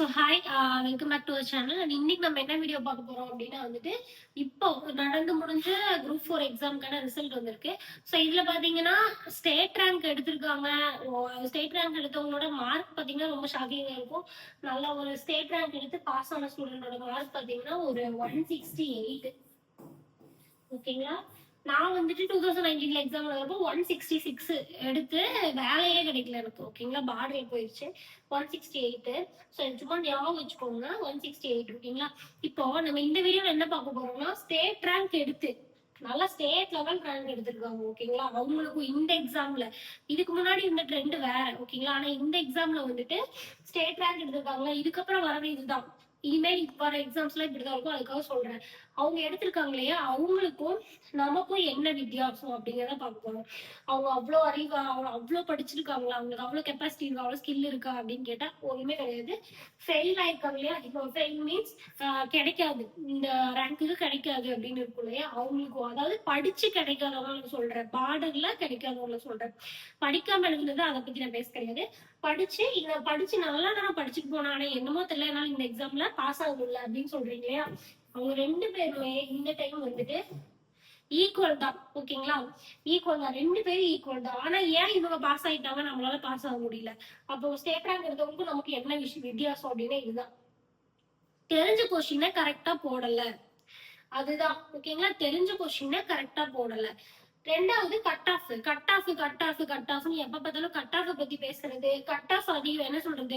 So hi welcome back to channel and இன்னைக்கு நம்ம என்ன வீடியோ பார்க்க போறோம் அப்படின்னா வந்துட்டு இப்போ நடந்து முடிஞ்ச குரூப் ஃபோர் எக்ஸாமுக்கான ரிசல்ட் வந்திருக்கு. ஸோ இதுல பாத்தீங்கன்னா ஸ்டேட் ரேங்க் எடுத்திருக்காங்க. ஸ்டேட் ரேங்க் எடுத்தவங்களோட மார்க் பாத்தீங்கன்னா ரொம்ப ஷாக்கிங்காக இருக்கும். நல்லா ஒரு ஸ்டேட் ரேங்க் எடுத்து பாஸ் ஆன ஸ்டூடெண்டோட மார்க் பாத்தீங்கன்னா ஒரு ஒன் சிக்ஸ்டி எயிட் ஓகேங்களா நான் வந்துட்டு டூ தௌசண்ட் நைன்டீன்ல எக்ஸாம் எழுதுறப்போ ஒன் சிக்ஸ்டி சிக்ஸ் எடுத்து வேலையே கிடைக்கல எனக்கு ஓகேங்களா பார்டர் போயிடுச்சு. ஒன் சிக்ஸ்டி எயிட்டு ஸோ சும்மா ஞாபகம் வச்சுக்கோங்க. ஒன் சிக்ஸ்டி எயிட் ஓகேங்களா இப்போ நம்ம இந்த வீடியோல என்ன பார்க்க போறோம்னா ஸ்டேட் ரேங்க் எடுத்து நல்லா ஸ்டேட் லெவல் ரேங்க் எடுத்திருக்காங்க ஓகேங்களா அவங்களுக்கும் இந்த எக்ஸாம்ல இதுக்கு முன்னாடி இந்த ட்ரெண்ட் வேற ஓகேங்களா ஆனா இந்த எக்ஸாம்ல வந்துட்டு ஸ்டேட் ரேங்க் எடுத்திருக்காங்க. இதுக்கப்புறம் வரவே இதுதான். இனிமேல் வர எக்ஸாம்ஸ்லாம் இப்படிதான் இருக்கும். அதுக்காக சொல்றேன். அவங்க எடுத்திருக்காங்க இல்லையா? அவங்களுக்கும் நமக்கும் என்ன வித்தியாசம் அப்படிங்கிறத பார்க்க போறோம் அவங்க அவ்வளோ அறிவா அவங்க அவ்வளோ படிச்சிருக்காங்களா? அவங்களுக்கு அவ்வளோ கெப்பாசிட்டி இருக்கா? அவ்வளோ ஸ்கில் இருக்கா? அப்படின்னு கேட்டா ஒண்ணுமே கிடையாது. ஃபெயில் ஆயிருக்காங்க இல்லையா? இப்போ ஃபெயில் மீன்ஸ் கிடைக்காது. இந்த ரேங்க்குக்கு கிடைக்காது அப்படின்னு இருக்கும் இல்லையா? அவங்களுக்கு அதாவது படிச்சு கிடைக்காதவங்களுக்கு சொல்றேன். பார்டர்ல கிடைக்காதவங்களுக்கு சொல்றேன். படிக்காம எழுதுனது அதை பத்தி நான் பேச கிடையாது. படிச்சு இத படிச்சு நல்லா நான் படிச்சுட்டு போனானே என்னமோ தெரியல என்னால இந்த எக்ஸாம்ல பாஸ் ஆக முடியல அப்படின்னு சொல்றீங்க இல்லையா? அவங்க ரெண்டு பேருமே இந்த டைம் வந்துட்டு ஈக்குவல் தான் ஓகேங்களா ஈக்குவல் தான். ரெண்டு பேரும் ஈக்குவல் தான். ஆனா ஏன் இவங்க பாஸ் ஆயிட்டாங்க? நம்மளால பாஸ் ஆக முடியல. அப்போ ஸ்டேட் ரேங்க் எடுத்தவங்களுக்கும் நமக்கு என்ன விஷயம் வித்தியாசம் அப்படின்னா இதுதான். தெரிஞ்ச கொஸ்டினை கரெக்டா போடல. அதுதான் ஓகேங்களா தெரிஞ்ச கொஸ்டினை கரெக்டா போடல. ரெண்டாவது கட்டாசு கட்டாசு கட்டாசு கட்டாசுன்னு எப்ப பார்த்தாலும் கட்டாசை பத்தி பேசுறது கட்டாஸ் அதிகம் என்ன சொல்றது?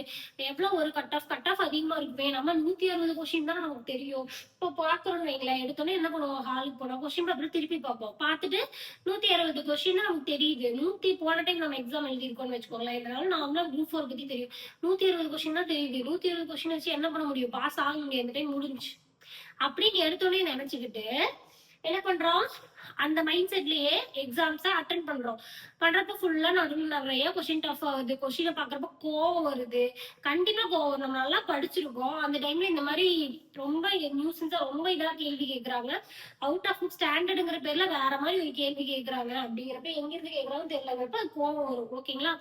எவ்வளவு ஒரு கட்டாஸ் கட்டாஸ் அதிகமா இருக்குமே நம்ம நூத்தி அறுபது கொஸ்டின் தான் நமக்கு தெரியும். இப்போ பாக்குறோம் வைங்களேன் எடுத்தோன்னே என்ன பண்ணுவோம்? ஹாலுக்கு போனோம் கொஸ்டின் பேப்பர் திருப்பி பார்ப்போம். பார்த்துட்டு நூத்தி அறுபது கொஸ்டின் நமக்கு தெரியுது. நூத்தி போன டைம் நம்ம எக்ஸாம் எழுதிருக்கோம்னு வச்சுக்கோங்களேன். இதனால நாமளும் குரூப் ஃபோர் பத்தி தெரியும். நூத்தி அறுபது கொஸ்டின் தான் தெரியுது. நூத்தி அறுபது கொஸ்டின் வச்சு என்ன பண்ண முடியும்? பாஸ் ஆக இந்த டைம் முடிஞ்சு அப்படின்னு எடுத்தோடனே நினைச்சுக்கிட்டு என்ன பண்றோம்? அந்த மைண்ட் செட்லயே எக்ஸாம்ஸ அட்டன் பண்றோம். பண்றப்ப ஃபுல்லா நடுவில் நிறைய கொஸ்டின் டஃப் ஆகுது கொஸ்டினை பாக்குறப்ப கோவம் வருது. கண்டிப்பா கோவம் வரும். நம்ம நல்லா படிச்சிருக்கோம். அந்த டைம்ல இந்த மாதிரி ரொம்ப நியூஸன்ஸா ரொம்ப இதா கேள்வி கேட்கறாங்க அவுட் ஆஃப் ஸ்டாண்டர்டுங்கிற பேர்ல வேற மாதிரி ஒரு கேள்வி கேக்குறாங்க. அப்படிங்கிறப்ப எங்க இருந்து கேக்குறாங்கன்னு தெரியலங்கிறப்ப அது கோவம் வரும். ஓகேங்களா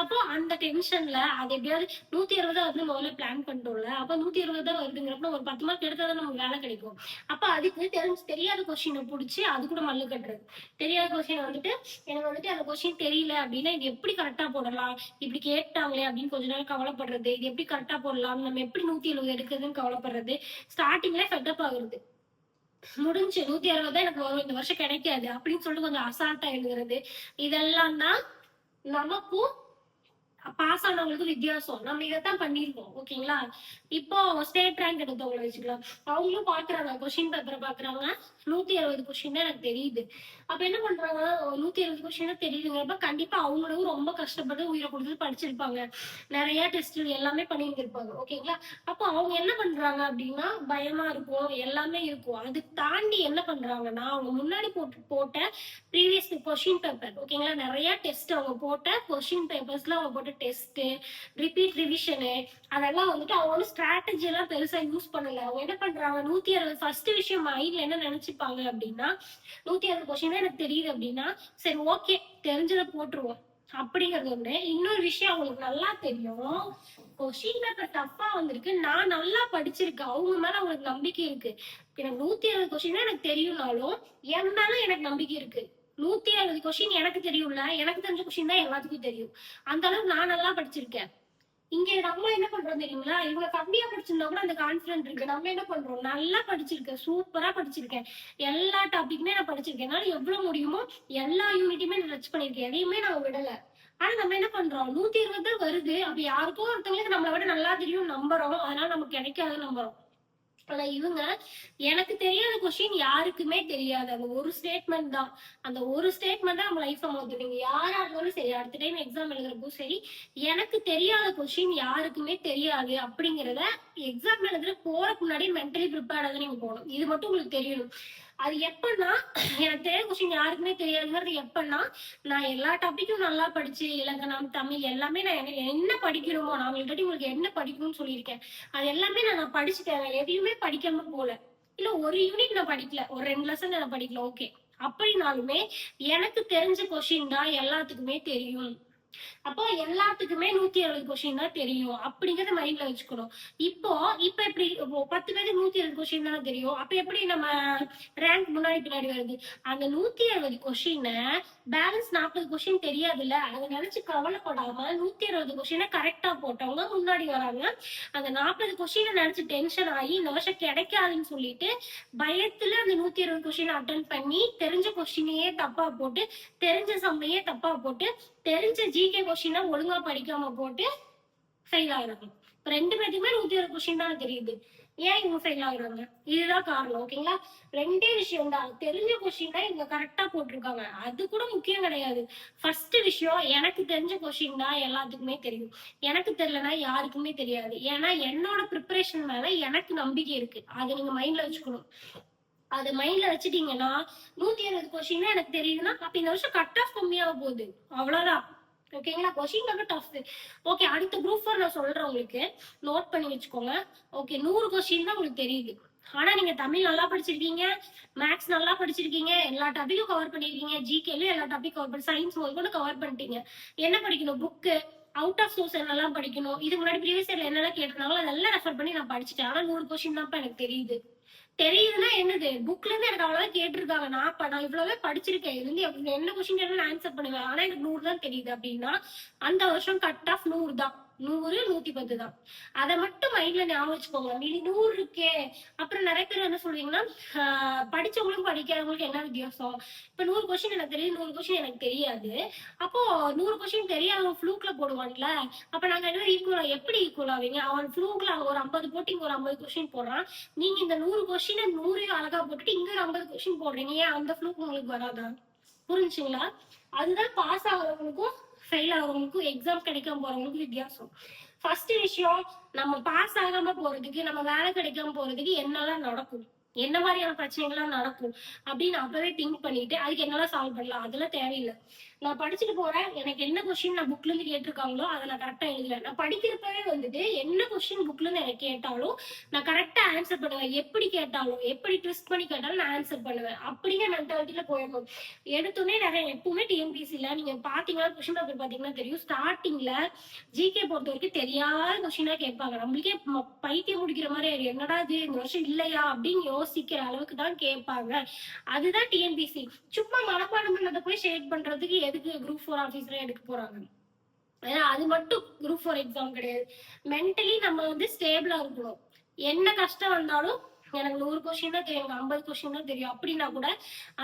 அப்போ அந்த டென்ஷன்ல அது எப்படியாவது நூத்தி அறுபதா வந்து முதல்ல பிளான் பண்ணிட்டோம்ல. அப்ப நூத்தி இருபதா வருதுங்கிறப்ப ஒரு பத்து மார்க் எடுத்தா தான் நமக்கு வேலை கிடைக்கும். அப்ப அதுக்கு தெரிஞ்சு தெரியாத கொஸ்டினை புடிச்சு அது கூட மல்லு கட்டுறது. தெரியாத கொஸ்டின் வந்துட்டு எனக்கு வந்துட்டு அந்த கொஸ்டின் தெரியல அப்படின்னா இது எப்படி கரெக்டா போடலாம்? இப்படி கேட்டாங்களே அப்படின்னு கொஞ்ச நேரம் கவலைப்படுறது. இது எப்படி கரெக்டா போடலாம்? நம்ம எப்படி நூத்தி எழுபது எடுக்கிறதுன்னு கவலைப்படுறது. ஸ்டார்டிங்ல ஃபெட்டப் ஆகுறது. முடிஞ்சு நூத்தி அறுபது தான் எனக்கு வரும். இந்த வருஷம் கிடைக்காது அப்படின்னு சொல்லிட்டு கொஞ்சம் அசால்ட்டா எழுதுறது. இதெல்லாம் தான் நமக்கும் பாஸ் ஆனவங்களுக்கு வித்தியாசம். நம்ம இதைத்தான் பண்ணிருக்கோம் ஓகேங்களா? இப்போ ஸ்டேட் ரேங்க் எடுத்தவங்களை வச்சுக்கலாம். அவங்களும் பாக்குறாங்க கொஸ்டின் பேப்பரை பாக்குறாங்க நூத்தி அறுபது கொஸ்டின் தான் எனக்கு தெரியுது. அப்ப என்ன பண்றாங்க? நூத்தி அறுபது கொஸ்டின் தெரியுதுங்கிறப்ப கண்டிப்பா அவங்களும் ரொம்ப கஷ்டப்பட்டு உயிரை கொடுத்து படிச்சிருப்பாங்க. நிறைய டெஸ்ட் எல்லாமே பண்ணியிருந்திருப்பாங்க. ஓகேங்களா? அப்போ அவங்க என்ன பண்றாங்க அப்படின்னா பயமா இருக்கும் எல்லாமே இருக்கும். அதுக்கு தாண்டி என்ன பண்றாங்கன்னா அவங்க முன்னாடி போட்டு போட்ட ப்ரீவியஸ் கொஸ்டின் பேப்பர் ஓகேங்களா? நிறைய டெஸ்ட் அவங்க போட்ட கொஸ்டின் பேப்பர்ஸ்ல அவங்க போட்ட டெஸ்ட் ரிப்பீட் ரிவிஷனு அதெல்லாம் வந்துட்டு அவங்க வந்து ஸ்ட்ராட்டஜி எல்லாம் பெருசா யூஸ் பண்ணல. அவங்க என்ன பண்றாங்க? நூத்தி அறுபது ஃபர்ஸ்ட் விஷயம் மைண்ட்ல என்ன நினைச்சுப்பாங்க அப்படின்னா நூத்தி அறுபது கொஸ்டின் எனக்கு தெரியுது அப்படின்னா சரி ஓகே தெரிஞ்சதை போட்டுருவோம். அப்படிங்கறது ஒண்ணு. இன்னொரு விஷயம் அவங்களுக்கு நல்லா தெரியும். கொஸ்டின் பேப்பர் டஃப்பா வந்திருக்கு. நான் நல்லா படிச்சிருக்கேன். அவங்க மேல அவங்களுக்கு நம்பிக்கை இருக்கு. எனக்கு நூத்தி அறுபது கொஸ்டின் எனக்கு தெரியும்னாலும் என் மேல எனக்கு நம்பிக்கை இருக்கு. நூத்தி அறுபது கொஸ்டின் எனக்கு தெரியும்ல. எனக்கு தெரிஞ்ச கொஸ்டின் தான் எல்லாத்துக்கும் தெரியும். அந்த அளவுக்கு நான் நல்லா படிச்சிருக்கேன். இங்க நம்ம என்ன பண்றோம் தெரியுங்களா? இவங்க கம்மியா படிச்சிருந்தா கூட அந்த கான்பிடன்ட் இருக்கு. நம்ம என்ன பண்றோம்? நல்லா படிச்சிருக்கேன். சூப்பரா படிச்சிருக்கேன். எல்லா டாபிக்குமே நான் படிச்சிருக்கேன். என்னால எவ்வளவு முடியுமோ எல்லா யூனிட்டுமே நான் டச் பண்ணிருக்கேன். எதையுமே நான் விடல. ஆனா நம்ம என்ன பண்றோம்? நூத்தி இருபது வருது. அப்ப யாருக்கோ ஒருத்தவங்களுக்கு நம்மளை விட நல்லா தெரியும் நம்புறோம். அதனால நமக்கு கிடைக்காது நம்புறோம். ஆனா இவங்க எனக்கு தெரியாத கொஸ்டின் யாருக்குமே தெரியாது. அந்த ஒரு ஸ்டேட்மெண்ட் தான். அந்த ஒரு ஸ்டேட்மெண்ட் தான் நம்ம லைஃப்ல மாத்தும் நீங்க யாரா இருந்தாலும் சரி அடுத்த டைம் எக்ஸாம் எழுதுறப்போ சரி எனக்கு தெரியாத கொஸ்டின் யாருக்குமே தெரியாது அப்படிங்கறத எக்ஸாம் எழுதுற போறக்கு முன்னாடி மென்டலி ப்ரிப்பேர்டா தான் நீங்க போகணும். இது மட்டும் உங்களுக்கு தெரியணும். அது எப்பன்னா எனக்கு தெரியாத கொஸ்டின் யாருக்குமே தெரியாதுங்கிறது எப்பன்னா நான் எல்லா டாபிக்கும் நல்லா படிச்சு இலக்கணம் தமிழ் எல்லாமே நான் என்ன- என்ன படிக்கணுமோ நான் ஆல்ரெடி உங்களுக்கு என்ன படிக்கணும்னு சொல்லியிருக்கேன். அது எல்லாமே நான் நான் படிச்சுட்டேன். எதையுமே படிக்காம போல இல்ல ஒரு யூனிட் நான் படிக்கல. ஒரு ரெண்டு லெசன் நான் படிக்கல. ஓகே அப்படின்னாலுமே எனக்கு தெரிஞ்ச கொஸ்டின் தான் எல்லாத்துக்குமே தெரியும். அப்போ எல்லாத்துக்குமே நூத்தி அறுபது கொஸ்டின் தான் தெரியும். அப்படிங்கறத மைண்ட்ல வச்சுக்கணும். இப்போ இப்ப எப்படி பத்து பேருக்கு நூத்தி அறுபது கொஸ்டின் தானே தெரியும். அப்ப எப்படி நம்ம ரேங்க் முன்னாடி பின்னாடி வருது? அந்த நூத்தி அறுபது கொஸ்டினை பேலன்ஸ் நாற்பது கொஸ்டின் தெரியாதுல்ல. அதை நினைச்சு கவலைப்படாம நூத்தி அறுபது கொஸ்டினை கரெக்டா போட்டவங்க முன்னாடி வராங்க. அந்த நாற்பது கொஸ்டினை நினைச்சு டென்ஷன் ஆகி இந்த வருஷம் கிடைக்காதுன்னு சொல்லிட்டு பயத்துல அந்த நூத்தி இருபது கொஸ்டின் அட்டன் பண்ணி தெரிஞ்ச கொஸ்டினையே தப்பா போட்டு தெரிஞ்ச சம்மையே தப்பா போட்டு தெரிஞ்ச ஜிகே கொஸ்டினை ஒழுங்கா படிக்காம போட்டு ஃபெயில் ஆகுறாங்க இப்ப ரெண்டு பேருக்குமே நூத்தி இருபது கொஸ்டின் தான் தெரியுது. ஏன் இவங்க ஃபெயில் ஆகுறாங்க இதுதான் காரணம் ஓகேங்களா ரெண்டே விஷயம் தான். தெரிஞ்ச கொஸ்டின் தான் இவங்க கரெக்டா போட்டிருக்காங்க. அது கூட முக்கியம் கிடையாது. ஃபர்ஸ்ட் விஷயம் எனக்கு தெரிஞ்ச கொஸ்டின் தான் எல்லாத்துக்குமே தெரியும். எனக்கு தெரியலனா யாருக்குமே தெரியாது. ஏன்னா என்னோட ப்ரிப்பரேஷன் மேல எனக்கு நம்பிக்கை இருக்கு. அதை நீங்க மைண்ட்ல வச்சுக்கணும். அது மைண்ட்ல வச்சுட்டீங்கன்னா நூத்தி அறுபது கொஸ்டின் எனக்கு தெரியுதுன்னா அப்ப இந்த வருஷம் கட் ஆஃப் கம்மியாக போகுது. அவ்வளவுதான். ஓகேங்களா கொஷின் வந்து டஃப் ஓகே அடுத்த குரூப் ஃபோர் நான் சொல்றேன் உங்களுக்கு. நோட் பண்ணி வச்சுக்கோங்க. ஓகே நூறு கொஸ்டின் தான் உங்களுக்கு தெரியுது. ஆனா நீங்க தமிழ் நல்லா படிச்சிருக்கீங்க மேக்ஸ் நல்லா படிச்சிருக்கீங்க எல்லா டாபிக்கும் கவர் பண்ணிருக்கீங்க ஜிகேலயும் எல்லா டாபிக் கவர் பண்ணி சயின்ஸ் கூட கவர் பண்ணிட்டீங்க. என்ன படிக்கணும்? புக்கு அவுட் ஆஃப் சோர்ஸ் என்னெல்லாம் படிக்கணும்? இதுக்கு முன்னாடி ப்ரீவியஸ் இயர்ல என்னெல்லாம் கேட்டிருந்தாங்களோ அதெல்லாம் ரெஃபர் பண்ணி நான் படிச்சுட்டேன். ஆனா நூறு கொஸ்டின் தான் எனக்கு தெரியுது. தெரியுதுன்னா என்னது? புக்ல இருந்து எனக்கு அவ்வளவுதான் கேட்டிருக்காங்க. நான் இப்ப நான் இவ்வளவே படிச்சிருக்கேன். இருந்து என்ன கொஸ்டின் கேட்டாலும் ஆன்சர் பண்ணுவேன். ஆனா எனக்கு நூறு தான் தெரியுது அப்படின்னா அந்த வருஷம் கட் ஆஃப் நூறு தான். நூறு நூத்தி பத்து தான். அதை மட்டும் மைண்ட்ல ஞாபகம் வச்சுக்கோங்க. மீதி நூறு இருக்கே. அப்புறம் நிறைய பேர் என்ன சொல்றீங்கன்னா படிச்சவங்களுக்கும் படிக்காதவங்களுக்கும் என்ன வித்தியாசம்? இப்ப நூறு கொஸ்டின் எனக்கு தெரியும் நூறு கொஸ்டின் எனக்கு தெரியாது. அப்போ நூறு கொஸ்டின் தெரியாதவங்க ஃப்ளூக்ல போடுவான்ல. அப்ப நாங்க என்ன ஈக்குவலா எப்படி ஈக்குவல் ஆவீங்க? அவன் ஃப்ளூக்ல அவங்க ஒரு ஐம்பது போட்டு இங்க ஒரு ஐம்பது கொஸ்டின் போடுறான். நீங்க இந்த நூறு கொஸ்டினை நூறையும் அழகா போட்டுட்டு இங்க ஒரு ஐம்பது கொஸ்டின் போடுறீங்க. ஏன் அந்த ஃப்ளூக் உங்களுக்கு வராதா? புரிஞ்சுங்களா? அதுதான் பாஸ் ஆகுறவங்களுக்கும் ஃபெயில் ஆகிறவங்களுக்கும் எக்ஸாம் கிடைக்காம போறவங்களுக்கும் வித்தியாசம். ஃபர்ஸ்ட் விஷயம் நம்ம பாஸ் ஆகாம போறதுக்கு நம்ம வேலை கிடைக்காம போறதுக்கு என்னெல்லாம் நடக்கும்? என்ன மாதிரியான பிரச்சனைகள்லாம் நடக்கும் அப்படின்னு அப்பவே திங்க் பண்ணிட்டு அதுக்கு என்னெல்லாம் சால்வ் பண்ணலாம். அதெல்லாம் தேவையில்லை. நான் படிச்சுட்டு போறேன். எனக்கு என்ன கொஸ்டின் நான் புக்ல இருந்து கேட்டிருக்காங்களோ அதை நான் கரெக்டா எழுதுவேன். நான் படிக்கிறப்பவே வந்துட்டு என்ன கொஸ்டின் புக்ல இருந்து எனக்கு கேட்டாலும் நான் கரெக்டா ஆன்சர் பண்ணுவேன். எப்படி கேட்டாலும் எப்படி ட்விஸ்ட் பண்ணி கேட்டாலும் நான் ஆன்சர் பண்ணுவேன். அப்படிங்கிற மென்டாலிட்டியில போயிடணும். எடுத்தோடனே நிறைய எப்பவுமே டிஎன்பிசில நீங்க பாத்தீங்கன்னா கொஸ்டின் பேப்பர் பாத்தீங்கன்னா தெரியும். ஸ்டார்டிங்ல ஜிகே பொறுத்த வரைக்கும் தெரியாத கொஸ்டினா கேட்பாங்க. நம்மளுக்கே ம- பைத்தியம் முடிக்கிற மாதிரி என்னடா இது? இந்த வருஷம் இல்லையா? அப்படின்னு யோசிக்கிற அளவுக்கு தான் கேட்பாங்க. அதுதான் டிஎன்பிசி சும்மா மனப்பாடம் பண்ணதை போய் ஷேட் பண்றதுக்கு எதுக்கு குரூப் ஃபோர் ஆஃபீஸர் எடுக்க போறாங்க? ஏன்னா அது மட்டும் குரூப் ஃபோர் எக்ஸாம் கிடையாது. மென்டலி நம்ம வந்து ஸ்டேபிளா இருக்கணும். என்ன கஷ்டம் வந்தாலும் எனக்கு நூறு கொஸ்டின் தான் தெரியும் எனக்கு ஐம்பது கொஸ்டின் தான் தெரியும். அப்படின்னா கூட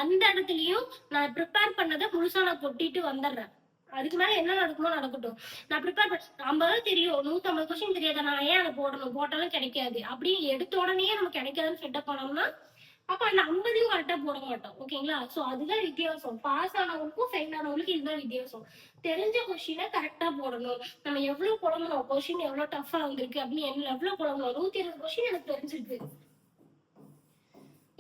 அந்த இடத்துலயும் நான் ப்ரிப்பேர் பண்ணதை முழுசா நான் கொட்டிட்டு வந்துடுறேன். அதுக்கு மேல என்ன நடக்குமோ நடக்கட்டும். நான் ப்ரிப்பேர் பண்ண ஐம்பது தெரியும் நூத்தம்பது கொஸ்டின் தெரியாத? நான் ஏன் அதை போடணும்? போட்டாலும் கிடைக்காது. அப்படின்னு எடுத்த உடனே நம்ம கிடைக்காதுன்னு செட்டப் பண்ணோம்னா அப்ப அந்த ஐம்பதையும் கரெக்டா போட மாட்டோம். ஓகேங்களா சோ அதுதான் வித்தியாசம். பாஸ் ஆனவங்களுக்கும் ஃபெயில் ஆனவங்களுக்கும் இதுதான் வித்தியாசம். தெரிஞ்ச கொஸ்டினை கரெக்டா போடணும். நம்ம எவ்வளவு புலம்பணும் கொஸ்டின் எவ்வளவு டஃபா வந்திருக்கு அப்படின்னு என்ன எவ்வளவு புலம்பணும் நூத்தி இருபது கொஸ்டின் எனக்கு தெரிஞ்சிருக்கு.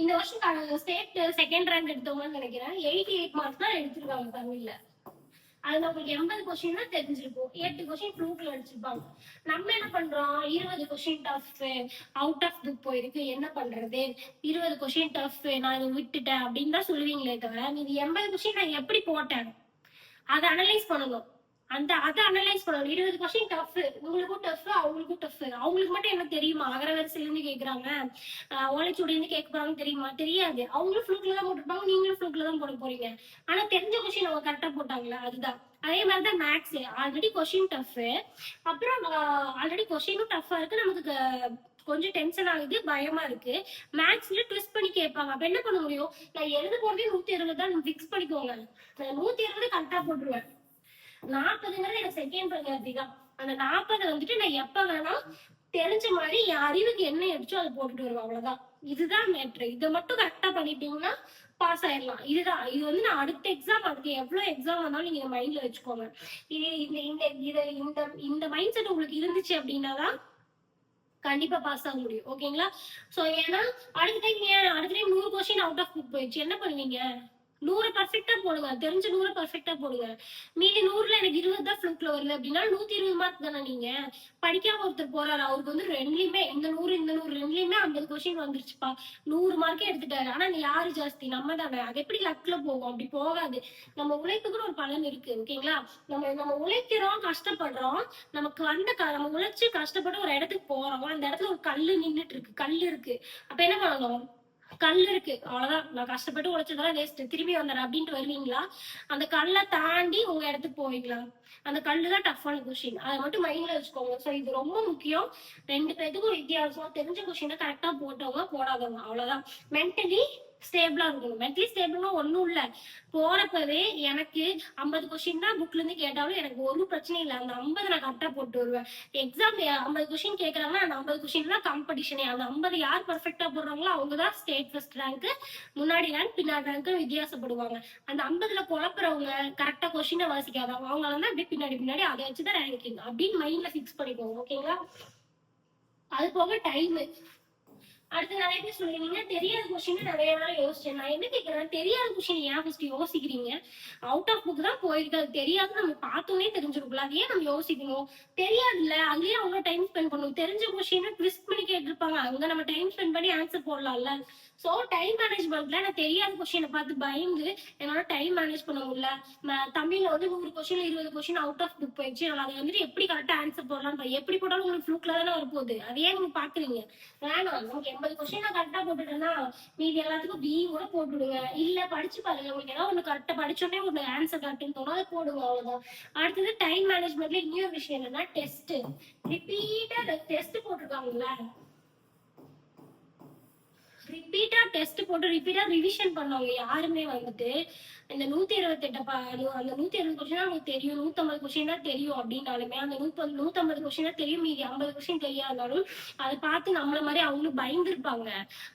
இந்த வருஷம் ஸ்டேட் செகண்ட் ரேங்க் எடுத்தவங்கன்னு நினைக்கிறேன். எயிட்டி எயிட் மார்க்ஸ் தான் எடுத்திருக்காங்க தமிழ்ல. அதுல உங்களுக்கு எண்பது கொஸ்டின் தான் தெரிஞ்சிருக்கும். எட்டு கொஸ்டின் ப்ளூக்ல அடிச்சிருப்பாங்க. நம்ம என்ன பண்றோம்? இருபது question tough out of book போயிருக்கு. என்ன பண்றது? இருபது கொஸ்டின் டஃப் நான் இதை விட்டுட்டேன் அப்படின்னு தான் சொல்லுவீங்களே தவிர இது எண்பது கொஸ்டின் நான் எப்படி போட்டேன் அதை அனலைஸ் பண்ணணும் அந்த அதை அனலைஸ் பண்ணணும். இருபது கொஸ்டின் டஃப் உங்களுக்கும் டஃப் அவங்களுக்கும் டஃப் அவங்களுக்கு மட்டும் என்ன தெரியுமா? அகரவரிசையில இருந்து கேக்குறாங்க. ஓலைச்சுடி இருந்து கேட்க போறாங்க தெரியுமா? தெரியாது. அவங்களும் ஃப்ளூக்ல தான் போட்டுருப்பாங்க. நீங்களும் ஃப்ளூக்ல தான் போட போறீங்க. ஆனா தெரிஞ்ச கொஸ்டின் அவங்க கரெக்டா போட்டாங்களா? அதுதான். அதே மாதிரிதான் மேக்ஸ் ஆல்ரெடி கொஸ்டின் டஃப் அப்புறம் ஆல்ரெடி கொஸ்டினும் டஃப்பாக இருக்கு. நமக்கு கொஞ்சம் டென்ஷன் ஆகுது. பயமா இருக்கு. மேக்ஸ்ல ட்விஸ்ட் பண்ணி கேட்பாங்க. அப்ப என்ன பண்ண முடியும்? நான் எழுத போறதே நூத்தி இருபது தான். ஃபிக்ஸ் பண்ணிக்கோங்க. நான் நூத்தி இருபது கரெக்டா போட்டுருவேன். நாற்பதுங்கிறது எனக்கு செகண்ட் ப்ரையாரிட்டி தான். அந்த நாற்பது வந்துட்டு நான் எப்ப வேணா தெரிஞ்ச மாதிரி என் அறிவுக்கு என்ன எடுச்சோ அதை போட்டுட்டு வருவேன் அவ்வளவுதான். இதுதான் மேட்ரு இதை மட்டும் கரெக்டா பண்ணிட்டீங்கன்னா பாஸ் ஆயிடலாம். இதுதான். இது வந்து நான் அடுத்த எக்ஸாம் அதுக்கு எவ்வளவு எக்ஸாம் வந்தாலும் நீங்க மைண்ட்ல வச்சுக்கோங்க. இது இந்த இந்த இத இந்த இந்த மைண்ட் செட் உங்களுக்கு இருந்துச்சு அப்படின்னா தான் கண்டிப்பா பாஸ் ஆக முடியும். ஓகேங்களா சோ ஏன்னா அடுத்த டைம் ஏன் அடுத்த டைம் நூறு கொஸ்டின் அவுட் ஆஃப் புக் போயிடுச்சு. என்ன பண்ணுவீங்க? நூறு பர்ஃபெக்டா போடுங்க. தெரிஞ்ச நூறு பர்ஃபெக்டா போடுங்க. மீதி நூறுல எனக்கு இருபது தான் ஃபிளூக்ல வருது அப்படின்னா நூத்தி இருபது மார்க் தானே நீங்க? படிக்காம ஒருத்தர் போறாரு. அவருக்கு வந்து ரெண்டுலயுமே இந்த நூறு இந்த நூறு ரெண்டுலயுமே ஐம்பது கொஸ்டின் வந்துருச்சுப்பா. நூறு மார்க்கே எடுத்துட்டாரு. ஆனா நீ யாரு ஜாஸ்தி? நம்ம தானே. அது எப்படி லக்ல போகும்? அப்படி போகாது. நம்ம உழைப்புக்குன்னு ஒரு பலன் இருக்கு. ஓகேங்களா? நம்ம நம்ம உழைக்கிறோம் கஷ்டப்படுறோம். நமக்கு வந்த நம்ம உழைச்சு கஷ்டப்பட்டு ஒரு இடத்துக்கு போறோம். அந்த இடத்துல ஒரு கல்லு நின்றுட்டு இருக்கு. கல் இருக்கு. அப்ப என்ன பண்ணணும்? கல் இருக்கு அவ்வளவுதான். நான் கஷ்டப்பட்டு உழைச்சதெல்லாம் வேஸ்ட் திரும்பி வந்துடுறேன் அப்படின்ட்டு வருவீங்களா? அந்த கல்லை தாண்டி உங்க இடத்துக்கு போவீங்களா? அந்த கல்லு தான் டஃப்பான கொஷின் அதை மட்டும் மைண்ட்ல வச்சுக்கோங்க. ஸோ இது ரொம்ப முக்கியம். ரெண்டு பேத்துக்கும் வித்தியாசம். தெரிஞ்ச கொஷினை கரெக்டா போட்டவங்க போடாதவங்க. அவ்வளவுதான். மென்டலி ஸ்டேபிளா இருக்கணும். மென்டலி ஸ்டேபிள்னா ஒண்ணும் இல்ல. போறப்பவே எனக்கு ஐம்பது கொஸ்டின் தான் புக்ல இருந்து கேட்டாலும் எனக்கு ஒரு பிரச்சனை இல்லை. அந்த ஐம்பது நான் கரெக்டா போட்டு வருவேன். எக்ஸாம் ஐம்பது கொஸ்டின் கேட்கறாங்கன்னா அந்த ஐம்பது கொஸ்டின் தான் காம்படிஷனே அந்த ஐம்பது யார் பர்ஃபெக்டா போடுறாங்களோ அவங்க தான் ஸ்டேட் ஃபர்ஸ்ட் ரேங்க் முன்னாடி ரேங்க் பின்னாடி ரேங்க் வித்தியாசப்படுவாங்க. அந்த ஐம்பதுல குழப்புறவங்க கரெக்டா கொஸ்டினை வாசிக்காதவங்க அவங்க தான் அப்படியே பின்னாடி பின்னாடி அதை வச்சுதான் ரேங்கிங் அப்படின்னு மைண்ட்ல ஃபிக்ஸ் பண்ணிக்கோங்க. ஓகேங்களா அது போக டைம் அடுத்து நிறைய பேர் சொல்லுவீங்க தெரியாத கொஸ்டின் நிறைய நாள் யோசிச்சேன். நான் என்ன கேட்கிறேன் தெரியாத கொஸ்டின் ஏன் ஃபர்ஸ்ட் யோசிக்கிறீங்க? அவுட் ஆஃப் புக் தான் போயிருக்கு. அது தெரியாது நம்ம பார்த்தோன்னே தெரிஞ்சிருக்கும்ல. அது ஏன் நம்ம யோசிக்கணும்? தெரியாதுல்ல. அதுலயே அவங்க டைம் ஸ்பெண்ட் பண்ணணும். தெரிஞ்ச கொஸ்டின் ட்விஸ்ட் பண்ணி கேட்டிருப்பாங்க. அவங்க நம்ம டைம் ஸ்பெண்ட் பண்ணி ஆன்சர் போடலாம்ல. சோ டைம் மேனேஜ்மெண்ட்ல நான் தெரியாத கொஸ்டினை பார்த்து பயந்து என்னால டைம் மேனேஜ் பண்ண முடியல. ம- தமிழ்ல வந்து நூறு கொஸ்டின் இருபது கொஸ்டின் அவுட் ஆஃப் புக் போயிடுச்சு. நான் அதை வந்துட்டு எப்படி கரெக்டா ஆன்சர் போடலாம் எப்படி போட்டாலும் உங்களுக்கு ஃப்ளூக்ல தானே வரப்போகுது. அதையே நீங்க பாக்குறீங்க வேணாம். நமக்கு எண்பது கொஸ்டின் நான் கரெக்டா போட்டுட்டேன்னா மீதி எல்லாத்துக்கும் பி கூட போட்டுடுங்க. இல்ல படிச்சு பாருங்க. உங்களுக்கு ஏதாவது ஒண்ணு கரெக்டா படிச்சோடனே உங்களுக்கு ஆன்சர் கரெக்ட்னு தோணும் அதை போடுங்க அவ்வளவுதான். அடுத்தது டைம் மேனேஜ்மெண்ட்ல இன்னொரு விஷயம் என்னன்னா டெஸ்ட் ரிப்பீட்டா டெஸ்ட் போட்டிருக்காங்கல்ல. ரிப்பீட்டா டெஸ்ட் போட்டு ரிப்பீட்டா ரிவிஷன் பண்ணவங்க யாருமே வந்துட்டு இந்த நூத்தி இருபத்தி எட்டு அந்த நூத்தி இருபது கொஸ்டின் அவங்களுக்கு தெரியும். நூத்தம்பது கொஸ்டின் தான் தெரியும் அப்படின்னாலுமே அந்த நூத்தி நூத்தம்பது கொஸ்டின் தான் தெரியும். மீதி ஐம்பது கொஸ்டின் தெரியாதாலும் அதை பார்த்து நம்மள மாதிரி அவங்களும் பயந்துருப்பாங்க.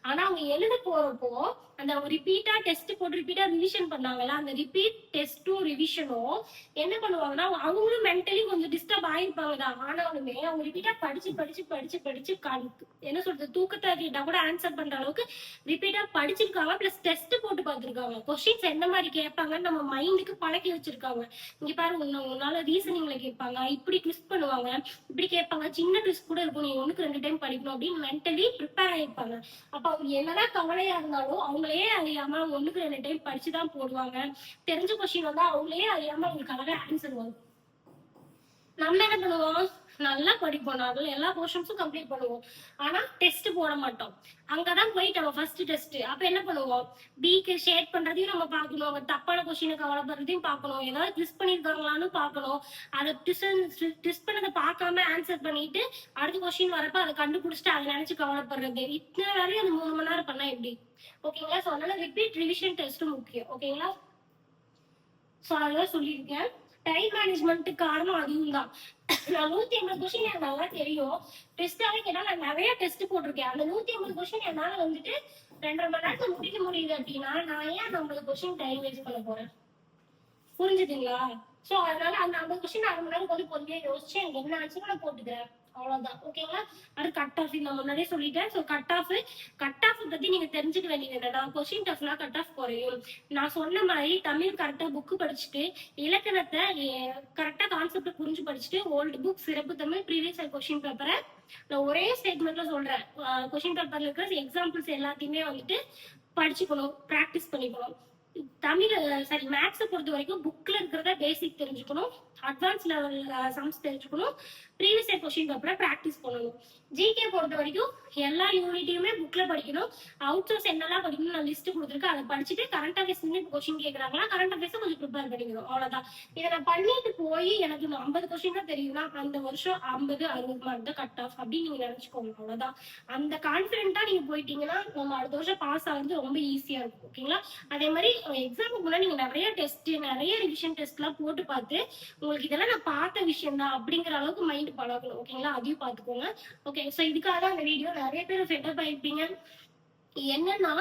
ஆனா அவங்க எழுத போறப்போ அந்த ரிப்பீட்டா டெஸ்ட் போட்டு ரிப்பீட்டா ரிவிஷன் பண்ணாங்கல்ல அந்த ரிப்பீட் டெஸ்ட்டும் ரிவிஷனும் என்ன பண்ணுவாங்கன்னா அவங்களும் மென்டலி கொஞ்சம் டிஸ்டர்ப் ஆயிருப்பாங்க தான். ஆனாலுமே அவங்க ரிப்பீட்டா படிச்சு படிச்சு படிச்சு படிச்சு என்ன சொல்றது தூக்கத்தை கேட்டா கூட ஆன்சர் பண்ற அளவுக்கு ரிப்பீட்டா படிச்சிருக்காங்க பிளஸ் டெஸ்ட் போட்டு பார்த்திருக்காங்க. கொஸ்டின்ஸ் என்ன மாதிரி கேட்பாங்கன்னு நம்ம மைண்டுக்கு பழக்கி வச்சிருக்காங்க. இங்க பாருங்க உன்ன- உன்னால ரீசனிங்ல கேட்பாங்க இப்படி ட்விஸ்ட் பண்ணுவாங்க இப்படி கேட்பாங்க சின்ன ட்விஸ்ட் கூட இருக்கும் நீ ஒண்ணுக்கு ரெண்டு டைம் படிக்கணும் அப்படின்னு மென்டலி ப்ரிப்பேர் ஆயிருப்பாங்க. அப்ப அவங்க என்னதான் கவலையா இருந்தாலும் அவங்களே அறியாம ஒண்ணுக்கு ரெண்டு டைம் படிச்சுதான் போடுவாங்க. தெரிஞ்ச கொஸ்டின் வந்தா அவங்களே அறியாம அவங்களுக்கு அழகா ஆன்சர் வரும். நம்ம என்ன பண்ணுவோம்? நல்லா படிப்போம். நாங்கள் எல்லா போர்ஷன்ஸும் கம்ப்ளீட் பண்ணுவோம். ஆனா டெஸ்ட் போட மாட்டோம். அங்கதான் போயிட்டு நம்ம ஃபர்ஸ்ட் டெஸ்ட் அப்ப என்ன பண்ணுவோம்? பிக்கு ஷேட் பண்றதையும் நம்ம பார்க்கணும். அவங்க தப்பான கொஸ்டினை கவலைப்படுறதையும் பார்க்கணும். ஏதாவது ட்விஸ்ட் பண்ணிருக்காங்களான்னு பார்க்கணும். அதை ட்விஸ்ட் பண்ணதை பார்க்காம ஆன்சர் பண்ணிட்டு அடுத்த கொஸ்டின் வரப்ப அதை கண்டுபிடிச்சிட்டு அதை நினைச்சு கவலைப்படுறது. இத்தனை வேலையும் அது மூணு மணி நேரம் பண்ணா எப்படி? ஓகேங்களா? ஸோ அதனால ரிப்பீட் ரிவிஷன் டெஸ்ட்டும் முக்கியம். ஓகேங்களா? ஸோ அதான் சொல்லியிருக்கேன். டைம் மேனேஜ்மெண்ட்டுக்கு காரணம் அதுவும் தான் நான் நூத்தி ஐம்பது கொஸ்டின் எனக்கு நல்லா தெரியும் டெஸ்டாவே கேட்டா நான் நிறைய டெஸ்ட் போட்டிருக்கேன். அந்த நூத்தி ஐம்பது கொஸ்டின் என்னால வந்துட்டு ரெண்டரை மணி நேரத்துல முடிக்க முடியுது அப்படின்னா நான் ஏன் அந்த ஐம்பது கொஸ்டின் டைம் வேஸ்ட் பண்ண போறேன்? புரிஞ்சுதுங்களா? சோ அதனால அந்த ஐம்பது கொஸ்டின் அரை மணி நேரம் கொஞ்சம் பொறுமையா யோசிச்சு எனக்கு என்ன ஆச்சுன்னு நான் போட்டுக்கிறேன். அவ்வளவுதான். ஓகேங்களா அடுத்து கட் ஆஃப் நான் முன்னாடியே சொல்லிட்டேன். So cut off cut off பத்தி நீங்க தெரிஞ்சுக்க வேண்டியது என்னன்னா கொஸ்டின் டஃப்லாம் கட் ஆஃப் குறையும் நான் சொன்ன மாதிரி தமிழ் கரெக்டா புக் படிச்சுட்டு இலக்கணத்தை கரெக்டா கான்செப்ட் புரிஞ்சு படிச்சுட்டு ஓல்டு புக் சிறப்பு தமிழ் ப்ரீவியஸ் கொஸ்டின் பேப்பரை நான் ஒரே ஸ்டேட்மெண்ட்ல சொல்றேன். கொஸ்டின் பேப்பர்ல இருக்கிற எக்ஸாம்பிள்ஸ் எல்லாத்தையுமே வந்துட்டு படிச்சுக்கணும் ப்ராக்டிஸ் பண்ணிக்கணும். தமிழ் சாரி மேக்ஸை பொறுத்த வரைக்கும் புக்ல இருக்கிறத பேசிக் தெரிஞ்சுக்கணும். அட்வான்ஸ் லெவல் சம்ஸ் தெரிஞ்சுக்கணும். ப்ரீவியஸ் இயர் கொஸ்டின் பேப்பரை ப்ராக்டிஸ் பண்ணணும். ஜிகே பொறுத்த வரைக்கும் எல்லா யூனிட்டையுமே புக்ல படிக்கணும். அவுட் சோர்ஸ் என்னெல்லாம் படிக்கணும் நான் லிஸ்ட் கொடுத்துருக்கேன் அதை படிச்சுட்டு கரண்ட் அஃபேர்ஸ் இப்போ கொஸ்டின் கேட்கறாங்களா கரண்ட் அஃபேர்ஸ் கொஞ்சம் ப்ரிப்பேர் பண்ணிக்கணும். அவ்வளவுதான். இதை நான் பண்ணிட்டு போய் எனக்கு ஐம்பது கொஸ்டின் தான் தெரியும்னா அந்த வருஷம் ஐம்பது அறுபது மார்க் தான் கட் ஆஃப் அப்படின்னு நீங்க நினைச்சுக்கோங்க. அவ்வளவுதான். அந்த கான்ஃபிடென்ட்டாக நீங்க போயிட்டீங்கன்னா நம்ம அடுத்த வருஷம் பாஸ் ஆகுறது ரொம்ப ஈஸியா இருக்கும். ஓகேங்களா அதே மாதிரி எக்ஸாமுக்கு முன்னாடி நீங்க நிறைய டெஸ்ட் நிறைய ரிவிஷன் டெஸ்ட் எல்லாம் போட்டு பார்த்து உங்களுக்கு இதெல்லாம் நான் பார்த்த விஷயம் தான் அப்படிங்கிற அளவுக்கு மைண்ட் பழகணும் ஓகேங்களா அதையும் பார்த்துக்கோங்க. ஓகே ஸோ இதுக்காக தான் அந்த வீடியோ நிறைய பேர் செட்டப் ஆயிருப்பீங்க என்னன்னா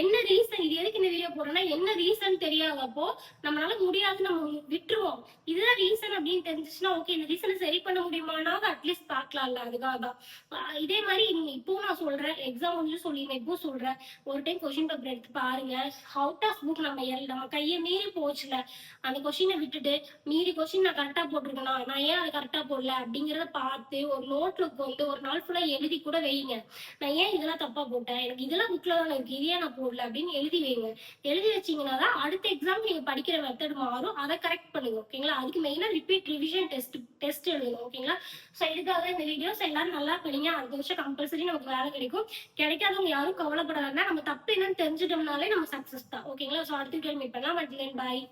என்ன ரீசன் இது எதுக்கு இந்த வீடியோ போடுறேன்னா என்ன ரீசன் தெரியாதப்போ நம்மளால முடியாது நம்ம விட்டுருவோம். இதுதான் ரீசன் அப்படின்னு தெரிஞ்சிச்சுன்னா ஓகே இந்த ரீசனை சரி பண்ண முடியுமானாவது அட்லீஸ்ட் பார்க்கலாம்ல அதுக்காக தான். இதே மாதிரி இப்போ நான் சொல்றேன் எக்ஸாம் முடிஞ்சு சொல்லியிருந்தேன் இப்போ சொல்றேன். ஒரு டைம் கொஸ்டின் பேப்பர் எடுத்து பாருங்க. அவுட் ஆஃப் புக் நம்ம எல் நம்ம கையை மீறி போச்சுல. அந்த கொஸ்டினை விட்டுட்டு மீறி கொஸ்டின் நான் கரெக்டா போட்டிருக்கேனா? நான் ஏன் அதை கரெக்டா போடல? அப்படிங்கறத பார்த்து ஒரு நோட்ல கொண்டு ஒரு நாள் ஃபுல்லா எழுதி கூட வைங்க. நான் ஏன் இதெல்லாம் தப்பா போட்டேன்? எனக்கு இதெல்லாம் புக்ல தான் இருக்கு இதே நான் போடல அப்படின்னு எழுதி வைங்க. எழுதி வச்சீங்கன்னா தான் அடுத்த எக்ஸாம் நீங்க படிக்கிற மெத்தட் மாறும். அதை கரெக்ட் பண்ணுங்க ஓகேங்களா அதுக்கு மெயினா ரிப்பீட் ரிவிஷன் டெஸ்ட் டெஸ்ட் எழுதணும் ஓகேங்களா ஸோ இதுக்காக இந்த வீடியோஸ் எல்லாரும் நல்லா படிங்க. அடுத்த வருஷம் கம்பல்சரி நமக்கு வேலை கிடைக்கும். கிடைக்காதவங்க யாரும் கவலைப்பட வேண்டாம். நம்ம தப்பு என்னன்னு தெரிஞ்சிட்டோம்னாலே நம்ம சக்சஸ் தான் ஓகேங்களா ஸோ அடுத்த வீடியோ மீட் பண்ணலாம். பாய்